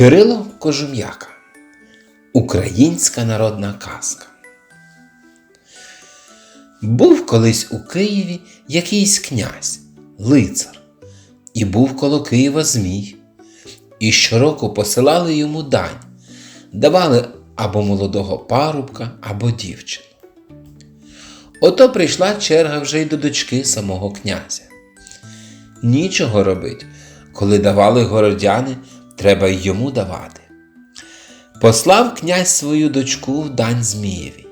Кирило Кожум'яка. Українська народна казка. Був колись у Києві якийсь князь, лицар, і був коло Києва Змій. І щороку посилали йому дань, давали або молодого парубка, або дівчину. Ото прийшла черга вже й до дочки самого князя. Нічого робить, коли давали городяни, треба й йому давати. Послав князь свою дочку в дань Змієві.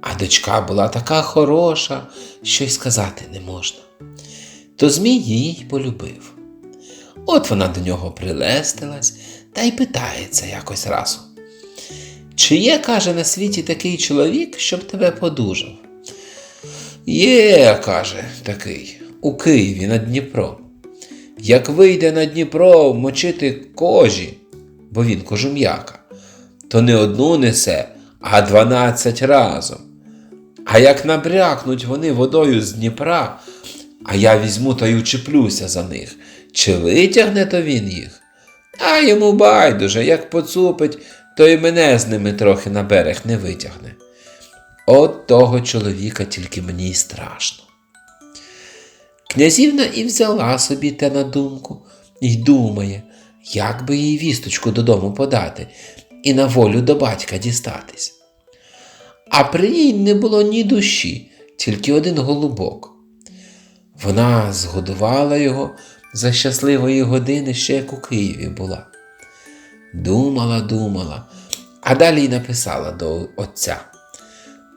А дочка була така хороша, що й сказати не можна. То Змій її й полюбив. От вона до нього прилестилась та й питається якось разу. Чи є, каже, на світі такий чоловік, щоб тебе подужав? Є, каже, такий, у Києві над Дніпром. Як вийде на Дніпро мочити кожі, бо він кожум'яка, то не одну несе, а дванадцять разом. А як набрякнуть вони водою з Дніпра, а я візьму та й учеплюся за них, чи витягне то він їх? А йому байдуже, як поцупить, то й мене з ними трохи на берег не витягне. От того чоловіка тільки мені й страшно. Князівна і взяла собі те на думку і думає, як би їй вісточку додому подати і на волю до батька дістатись. А при ній не було ні душі, тільки один голубок. Вона згодувала його за щасливої години ще як у Києві була. Думала, думала, а далі й написала до отця.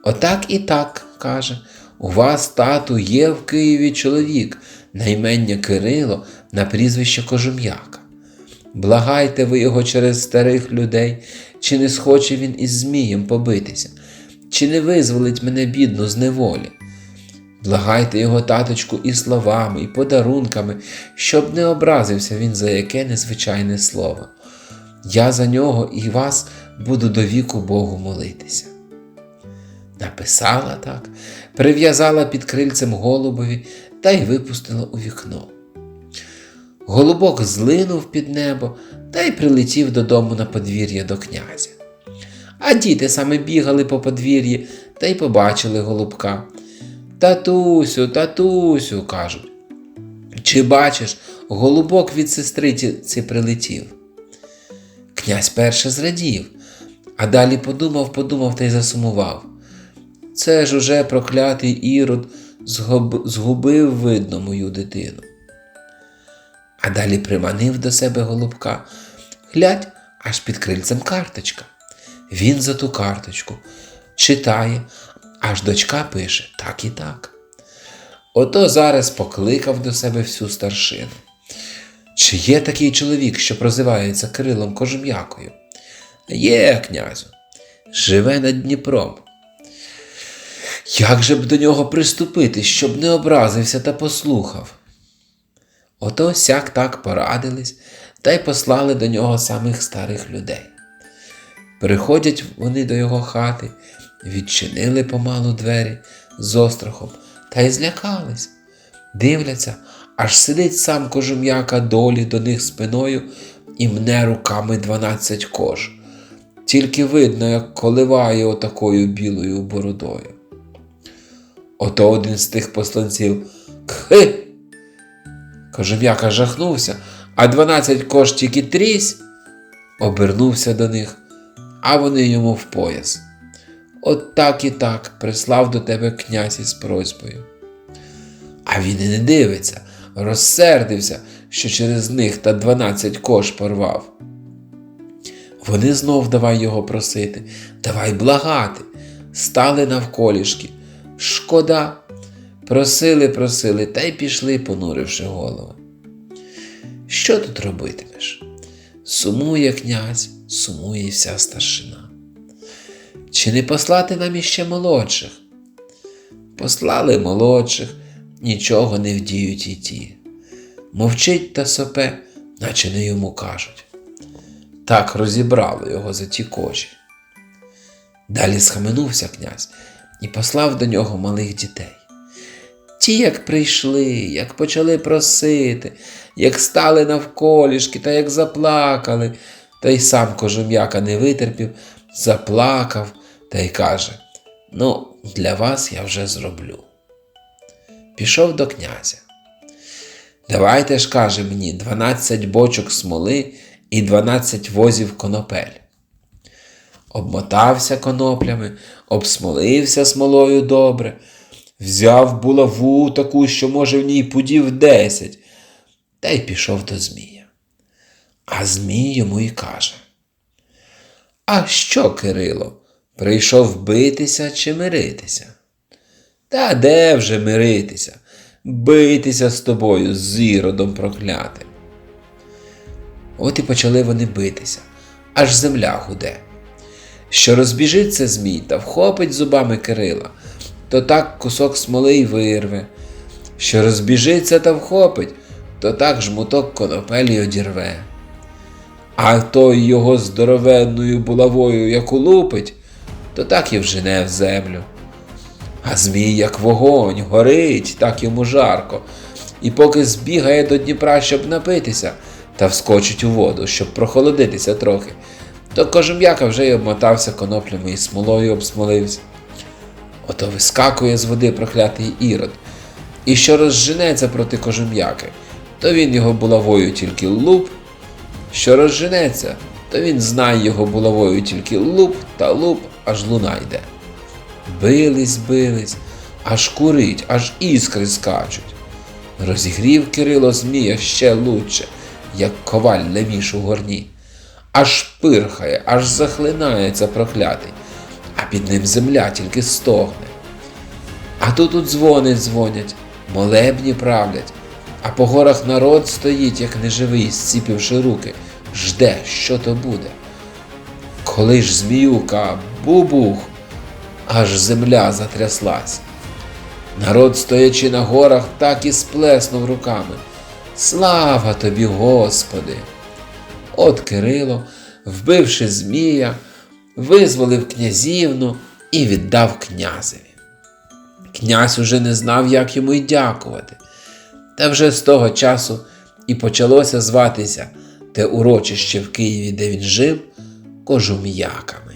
Отак і так, каже, у вас, тату, є в Києві чоловік, наймення Кирило на прізвище Кожум'яка. Благайте ви його через старих людей, чи не схоче він із Змієм побитися, чи не визволить мене бідну з неволі. Благайте його таточку і словами, і подарунками, щоб не образився він за яке незвичайне слово. Я за нього і вас буду до віку Богу молитися. Написала так, прив'язала під крильцем голубові та й випустила у вікно. Голубок злинув під небо та й прилетів додому на подвір'я до князя. А діти саме бігали по подвір'ї та й побачили голубка. Татусю, татусю, кажуть. Чи бачиш, голубок від сестриці прилетів? Князь перше зрадів, а далі подумав, подумав та й засумував. Це ж уже проклятий ірод згуб... згубив, видно, мою дитину. А далі приманив до себе голубка. Глядь, аж під крильцем карточка. Він за ту карточку читає, аж дочка пише так і так. Ото зараз покликав до себе всю старшину. Чи є такий чоловік, що прозивається Кирилом Кожум'якою? Є, князю, живе над Дніпром. Як же б до нього приступити, щоб не образився та послухав? Ото сяк так порадились та й послали до нього самих старих людей. Приходять вони до його хати, відчинили помалу двері з острахом та й злякались. Дивляться, аж сидить сам кожум'яка долі до них спиною і мне руками дванадцять кож. Тільки видно, як коливає отакою білою бородою. Ото один з тих посланців Кхи. Кожум'яка жахнувся, а дванадцять кож тільки трісь, обернувся до них, а вони йому в пояс. От так і так прислав до тебе князь із просьбою. А він і не дивиться, розсердився, що через них та дванадцять кош порвав. Вони знов давай його просити, давай благати, стали навколішки. Шкода. Просили, просили та й пішли, понуривши голову. Що тут робитимеш? Сумує князь, сумує вся старшина. Чи не послати нам іще молодших? Послали молодших, нічого не вдіють і ті. Мовчить та сопе, наче не йому кажуть. Так розібрало його за ті кожі. Далі схаменувся князь і послав до нього малих дітей. Ті, як прийшли, як почали просити, як стали навколішки та як заплакали, Та й сам кожум'яка не витерпів, заплакав та й каже: Ну, для вас я вже зроблю. Пішов до князя. Давайте ж, каже мені, 12 бочок смоли і 12 возів конопель. Обмотався коноплями, обсмолився смолою добре, взяв булаву таку, що, може, в ній пудів десять, та й пішов до Змія. А Змій йому й каже: А що, Кирило, прийшов битися чи миритися? Та де вже миритися? Битися з тобою, з іродом проклятим. От і почали вони битися, аж земля гуде. Що розбіжиться Змій та вхопить зубами Кирила, то так кусок смоли й вирве. Що розбіжиться та вхопить, то так жмуток конопелі одірве. А той його здоровенною булавою як улупить, то так і вжене в землю. А Змій, як вогонь, горить, так йому жарко, і поки збігає до Дніпра, щоб напитися, та вскочить у воду, щоб прохолодитися трохи, то кожум'яка вже й обмотався коноплями і смолою обсмолився. Ото вискакує з води проклятий ірод, і що розженеться проти кожум'яки, то він його булавою тільки луп, що розженеться, то він знає його булавою тільки луп та луп, аж луна йде. Бились, бились, аж курить, аж іскри скачуть. Розігрів Кирило Змія ще лучше, як коваль левіш у горні. Аж пирхає, аж захлинається проклятий, а під ним земля тільки стогне. А тут у дзвони дзвонять, молебні правлять, а по горах народ стоїть, як неживий, зціпивши руки, жде, що то буде. Коли ж зміюка бубух, аж земля затряслась. Народ, стоячи на горах, так і сплеснув руками. Слава тобі, Господи! От Кирило, вбивши Змія, визволив князівну і віддав князеві. Князь уже не знав, як йому й дякувати. Та вже з того часу і почалося зватися те урочище в Києві, де він жив, кожум'яками.